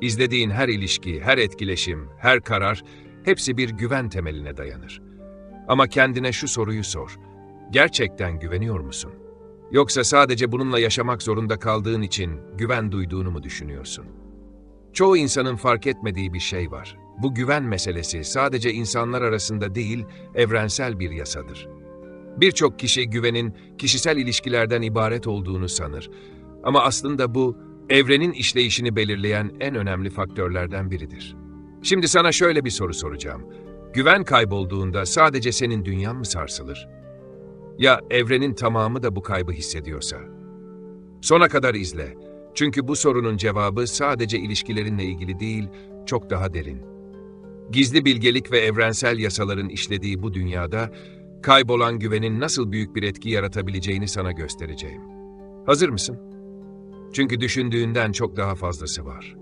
İzlediğin her ilişki, her etkileşim, her karar hepsi bir güven temeline dayanır. Ama kendine şu soruyu sor. Gerçekten güveniyor musun? Yoksa sadece bununla yaşamak zorunda kaldığın için güven duyduğunu mu düşünüyorsun? Çoğu insanın fark etmediği bir şey var. Bu güven meselesi sadece insanlar arasında değil, evrensel bir yasadır. Birçok kişi güvenin kişisel ilişkilerden ibaret olduğunu sanır. Ama aslında bu, evrenin işleyişini belirleyen en önemli faktörlerden biridir. Şimdi sana şöyle bir soru soracağım. Güven kaybolduğunda sadece senin dünyan mı sarsılır? Ya evrenin tamamı da bu kaybı hissediyorsa? Sona kadar izle. Çünkü bu sorunun cevabı sadece ilişkilerinle ilgili değil, çok daha derin. Gizli bilgelik ve evrensel yasaların işlediği bu dünyada, kaybolan güvenin nasıl büyük bir etki yaratabileceğini sana göstereceğim. Hazır mısın? Çünkü düşündüğünden çok daha fazlası var.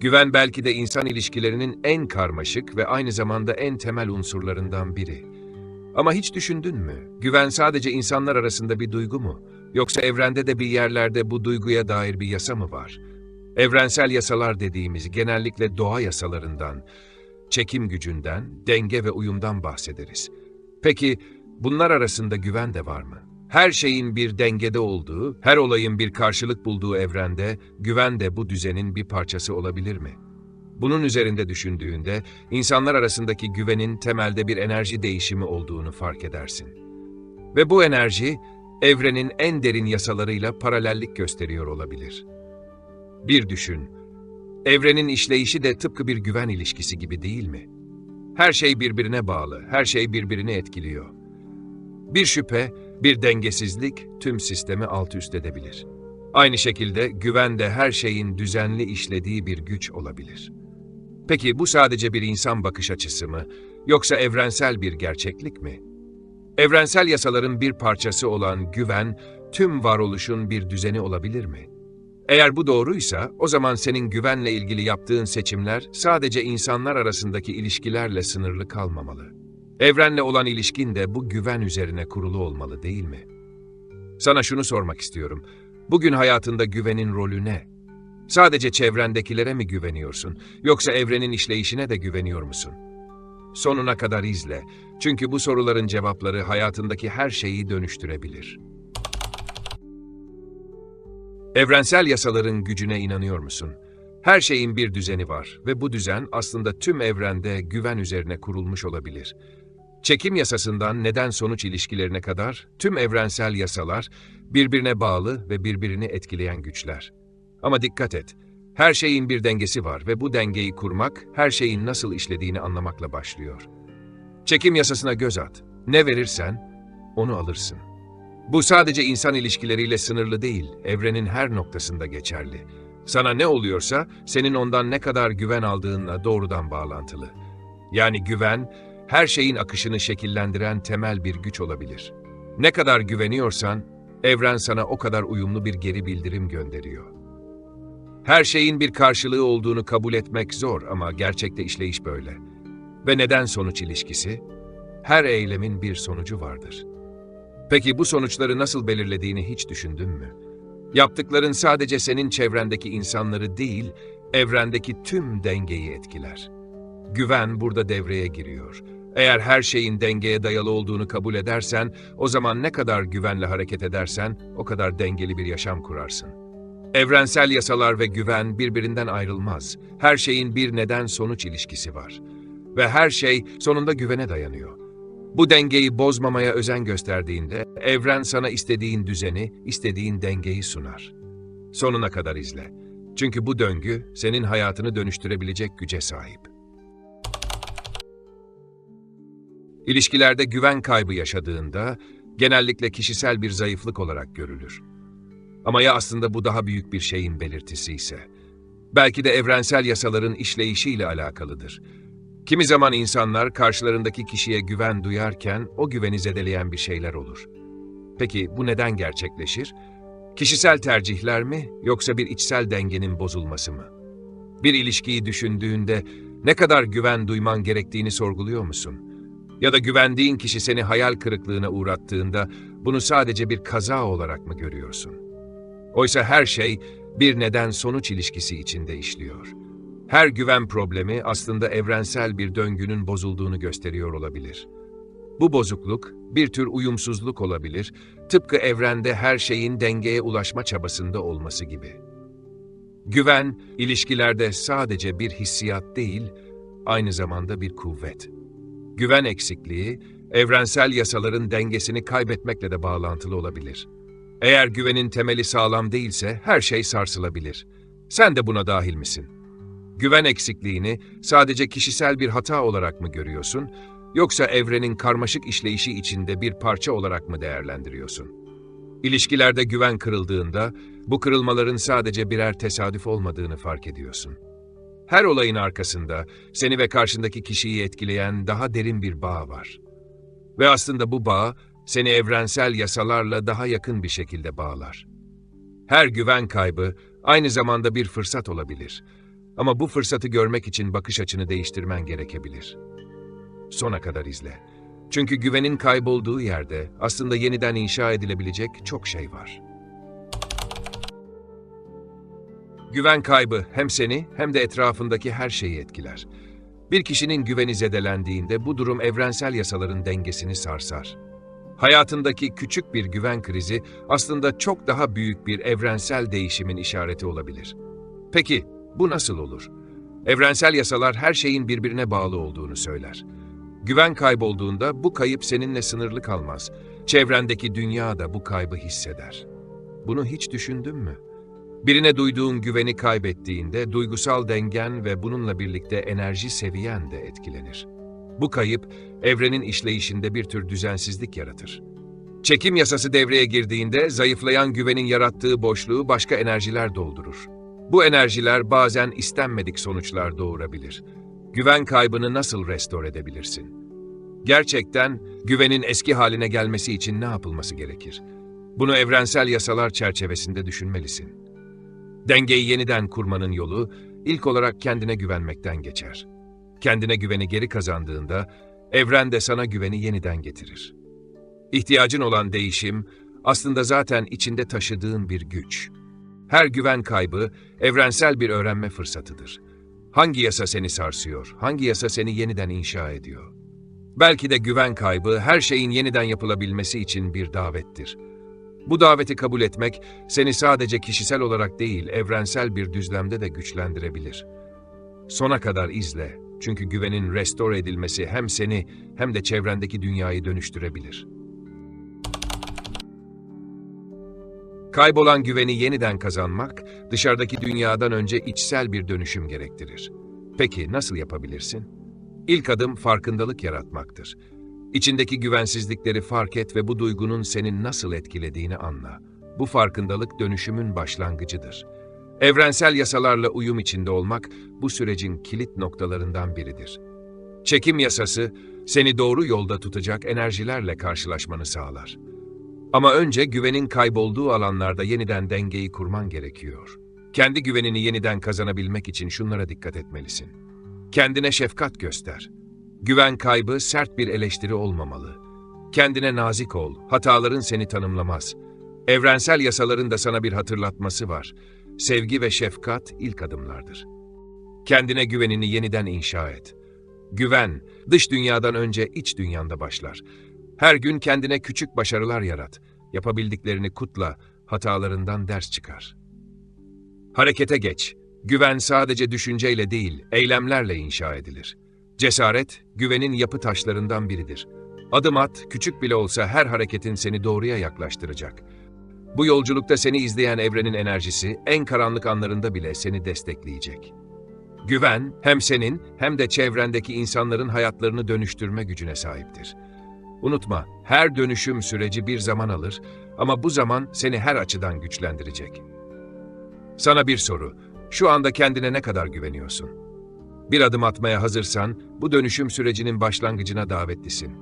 Güven belki de insan ilişkilerinin en karmaşık ve aynı zamanda en temel unsurlarından biri. Ama hiç düşündün mü? Güven sadece insanlar arasında bir duygu mu? Yoksa evrende de bir yerlerde bu duyguya dair bir yasa mı var? Evrensel yasalar dediğimiz genellikle doğa yasalarından, çekim gücünden, denge ve uyumdan bahsederiz. Peki bunlar arasında güven de var mı? Her şeyin bir dengede olduğu, her olayın bir karşılık bulduğu evrende güven de bu düzenin bir parçası olabilir mi? Bunun üzerinde düşündüğünde insanlar arasındaki güvenin temelde bir enerji değişimi olduğunu fark edersin. Ve bu enerji evrenin en derin yasalarıyla paralellik gösteriyor olabilir. Bir düşün. Evrenin işleyişi de tıpkı bir güven ilişkisi gibi değil mi? Her şey birbirine bağlı, her şey birbirini etkiliyor. Bir şüphe, bir dengesizlik tüm sistemi alt üst edebilir. Aynı şekilde güven de her şeyin düzenli işlediği bir güç olabilir. Peki bu sadece bir insan bakış açısı mı, yoksa evrensel bir gerçeklik mi? Evrensel yasaların bir parçası olan güven, tüm varoluşun bir düzeni olabilir mi? Eğer bu doğruysa, o zaman senin güvenle ilgili yaptığın seçimler sadece insanlar arasındaki ilişkilerle sınırlı kalmamalı. Evrenle olan ilişkin de bu güven üzerine kurulu olmalı değil mi? Sana şunu sormak istiyorum. Bugün hayatında güvenin rolü ne? Sadece çevrendekilere mi güveniyorsun, yoksa evrenin işleyişine de güveniyor musun? Sonuna kadar izle. Çünkü bu soruların cevapları hayatındaki her şeyi dönüştürebilir. Evrensel yasaların gücüne inanıyor musun? Her şeyin bir düzeni var ve bu düzen aslında tüm evrende güven üzerine kurulmuş olabilir. Çekim yasasından neden-sonuç ilişkilerine kadar tüm evrensel yasalar birbirine bağlı ve birbirini etkileyen güçler. Ama dikkat et, her şeyin bir dengesi var ve bu dengeyi kurmak her şeyin nasıl işlediğini anlamakla başlıyor. Çekim yasasına göz at. Ne verirsen onu alırsın. Bu sadece insan ilişkileriyle sınırlı değil, evrenin her noktasında geçerli. Sana ne oluyorsa senin ondan ne kadar güven aldığınla doğrudan bağlantılı. Yani güven, her şeyin akışını şekillendiren temel bir güç olabilir. Ne kadar güveniyorsan, evren sana o kadar uyumlu bir geri bildirim gönderiyor. Her şeyin bir karşılığı olduğunu kabul etmek zor ama gerçekte işleyiş böyle. Ve neden sonuç ilişkisi? Her eylemin bir sonucu vardır. Peki bu sonuçları nasıl belirlediğini hiç düşündün mü? Yaptıkların sadece senin çevrendeki insanları değil, evrendeki tüm dengeyi etkiler. Güven burada devreye giriyor. Eğer her şeyin dengeye dayalı olduğunu kabul edersen, o zaman ne kadar güvenle hareket edersen, o kadar dengeli bir yaşam kurarsın. Evrensel yasalar ve güven birbirinden ayrılmaz. Her şeyin bir neden-sonuç ilişkisi var. Ve her şey sonunda güvene dayanıyor. Bu dengeyi bozmamaya özen gösterdiğinde, evren sana istediğin düzeni, istediğin dengeyi sunar. Sonuna kadar izle. Çünkü bu döngü senin hayatını dönüştürebilecek güce sahip. İlişkilerde güven kaybı yaşadığında genellikle kişisel bir zayıflık olarak görülür. Ama ya aslında bu daha büyük bir şeyin belirtisi ise? Belki de evrensel yasaların işleyişiyle alakalıdır. Kimi zaman insanlar karşılarındaki kişiye güven duyarken o güveni zedeleyen bir şeyler olur. Peki bu neden gerçekleşir? Kişisel tercihler mi yoksa bir içsel dengenin bozulması mı? Bir ilişkiyi düşündüğünde ne kadar güven duyman gerektiğini sorguluyor musun? Ya da güvendiğin kişi seni hayal kırıklığına uğrattığında bunu sadece bir kaza olarak mı görüyorsun? Oysa her şey bir neden-sonuç ilişkisi içinde işliyor. Her güven problemi aslında evrensel bir döngünün bozulduğunu gösteriyor olabilir. Bu bozukluk bir tür uyumsuzluk olabilir, tıpkı evrende her şeyin dengeye ulaşma çabasında olması gibi. Güven, ilişkilerde sadece bir hissiyat değil, aynı zamanda bir kuvvet. Güven eksikliği, evrensel yasaların dengesini kaybetmekle de bağlantılı olabilir. Eğer güvenin temeli sağlam değilse her şey sarsılabilir. Sen de buna dahil misin? Güven eksikliğini sadece kişisel bir hata olarak mı görüyorsun, yoksa evrenin karmaşık işleyişi içinde bir parça olarak mı değerlendiriyorsun? İlişkilerde güven kırıldığında, bu kırılmaların sadece birer tesadüf olmadığını fark ediyorsun. Her olayın arkasında seni ve karşındaki kişiyi etkileyen daha derin bir bağ var. Ve aslında bu bağ seni evrensel yasalarla daha yakın bir şekilde bağlar. Her güven kaybı aynı zamanda bir fırsat olabilir. Ama bu fırsatı görmek için bakış açını değiştirmen gerekebilir. Sona kadar izle. Çünkü güvenin kaybolduğu yerde aslında yeniden inşa edilebilecek çok şey var. Güven kaybı hem seni hem de etrafındaki her şeyi etkiler. Bir kişinin güveni zedelendiğinde bu durum evrensel yasaların dengesini sarsar. Hayatındaki küçük bir güven krizi aslında çok daha büyük bir evrensel değişimin işareti olabilir. Peki bu nasıl olur? Evrensel yasalar her şeyin birbirine bağlı olduğunu söyler. Güven kaybolduğunda bu kayıp seninle sınırlı kalmaz. Çevrendeki dünya da bu kaybı hisseder. Bunu hiç düşündün mü? Birine duyduğun güveni kaybettiğinde duygusal dengen ve bununla birlikte enerji seviyen de etkilenir. Bu kayıp evrenin işleyişinde bir tür düzensizlik yaratır. Çekim yasası devreye girdiğinde zayıflayan güvenin yarattığı boşluğu başka enerjiler doldurur. Bu enerjiler bazen istenmedik sonuçlar doğurabilir. Güven kaybını nasıl restore edebilirsin? Gerçekten güvenin eski haline gelmesi için ne yapılması gerekir? Bunu evrensel yasalar çerçevesinde düşünmelisin. Dengeyi yeniden kurmanın yolu ilk olarak kendine güvenmekten geçer. Kendine güveni geri kazandığında evren de sana güveni yeniden getirir. İhtiyacın olan değişim aslında zaten içinde taşıdığın bir güç. Her güven kaybı evrensel bir öğrenme fırsatıdır. Hangi yasa seni sarsıyor, hangi yasa seni yeniden inşa ediyor? Belki de güven kaybı her şeyin yeniden yapılabilmesi için bir davettir. Bu daveti kabul etmek seni sadece kişisel olarak değil, evrensel bir düzlemde de güçlendirebilir. Sona kadar izle. Çünkü güvenin restore edilmesi hem seni hem de çevrendeki dünyayı dönüştürebilir. Kaybolan güveni yeniden kazanmak, dışarıdaki dünyadan önce içsel bir dönüşüm gerektirir. Peki nasıl yapabilirsin? İlk adım farkındalık yaratmaktır. İçindeki güvensizlikleri fark et ve bu duygunun seni nasıl etkilediğini anla. Bu farkındalık dönüşümün başlangıcıdır. Evrensel yasalarla uyum içinde olmak bu sürecin kilit noktalarından biridir. Çekim yasası seni doğru yolda tutacak enerjilerle karşılaşmanı sağlar. Ama önce güvenin kaybolduğu alanlarda yeniden dengeyi kurman gerekiyor. Kendi güvenini yeniden kazanabilmek için şunlara dikkat etmelisin. Kendine şefkat göster. Güven kaybı sert bir eleştiri olmamalı. Kendine nazik ol, hataların seni tanımlamaz. Evrensel yasaların da sana bir hatırlatması var. Sevgi ve şefkat ilk adımlardır. Kendine güvenini yeniden inşa et. Güven, dış dünyadan önce iç dünyanda başlar. Her gün kendine küçük başarılar yarat. Yapabildiklerini kutla, hatalarından ders çıkar. Harekete geç. Güven sadece düşünceyle değil, eylemlerle inşa edilir. Cesaret, güvenin yapı taşlarından biridir. Adım at, küçük bile olsa her hareketin seni doğruya yaklaştıracak. Bu yolculukta seni izleyen evrenin enerjisi en karanlık anlarında bile seni destekleyecek. Güven hem senin hem de çevrendeki insanların hayatlarını dönüştürme gücüne sahiptir. Unutma, her dönüşüm süreci bir zaman alır ama bu zaman seni her açıdan güçlendirecek. Sana bir soru. Şu anda kendine ne kadar güveniyorsun? Bir adım atmaya hazırsan bu dönüşüm sürecinin başlangıcına davetlisin.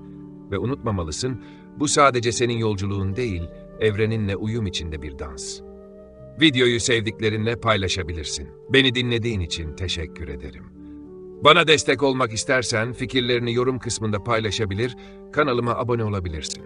Ve unutmamalısın, bu sadece senin yolculuğun değil, evreninle uyum içinde bir dans. Videoyu sevdiklerinle paylaşabilirsin. Beni dinlediğin için teşekkür ederim. Bana destek olmak istersen fikirlerini yorum kısmında paylaşabilir, kanalıma abone olabilirsin.